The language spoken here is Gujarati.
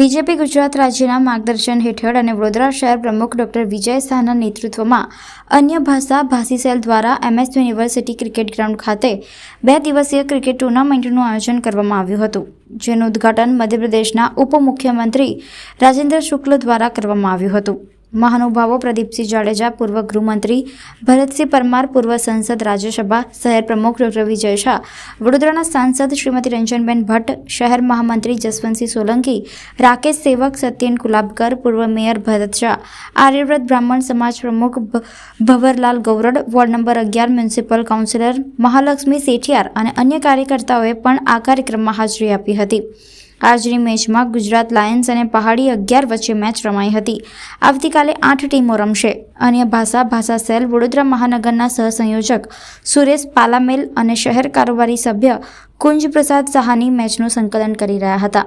બીજેપી ગુજરાત રાજ્યના માર્ગદર્શન હેઠળ અને વડોદરા શહેર પ્રમુખ ડોક્ટર વિજય શાહના નેતૃત્વમાં અન્ય ભાષા ભાષી સેલ દ્વારા એમએસ યુનિવર્સિટી ક્રિકેટ ગ્રાઉન્ડ ખાતે બે દિવસીય ક્રિકેટ ટુર્નામેન્ટનું આયોજન કરવામાં આવ્યું હતું, જેનું ઉદ્ઘાટન મધ્યપ્રદેશના ઉપમુખ્યમંત્રી રાજેન્દ્ર શુક્લ દ્વારા કરવામાં આવ્યું હતું. મહાનુભાવો પ્રદીપસિંહ જાડેજા, પૂર્વ ગૃહમંત્રી ભરતસિંહ પરમાર, પૂર્વ સંસદ રાજ્યસભા શહેર પ્રમુખ ડોક્ટર વિજય શાહ, વડોદરાના સાંસદ શ્રીમતી રંજનબેન ભટ્ટ, શહેર મહામંત્રી જસવંતસિંહ સોલંકી, રાકેશ સેવક સત્યેન કુલાબકર, પૂર્વ મેયર ભરત શાહ, આર્યવ્રત બ્રાહ્મણ સમાજ પ્રમુખ ભવરલાલ ગૌરડ, વોર્ડ નંબર અગિયાર, મ્યુનિસિપલ કાઉન્સિલર મહાલક્ષ્મી સેઠિયાર અને અન્ય કાર્યકર્તાઓએ પણ આ કાર્યક્રમમાં હાજરી આપી હતી. આજની મેચમાં ગુજરાત લાયન્સ અને પહાડી અગિયાર વચ્ચે મેચ રમાઈ હતી. આવતીકાલે આઠ ટીમો રમશે. અન્ય ભાષા ભાષા સેલ, વડોદરા મહાનગરના સહસંયોજક સુરેશ પાલામેલ અને શહેર કારોબારી સભ્ય કુંજ પ્રસાદ સહાની મેચનું સંકલન કરી રહ્યા હતા.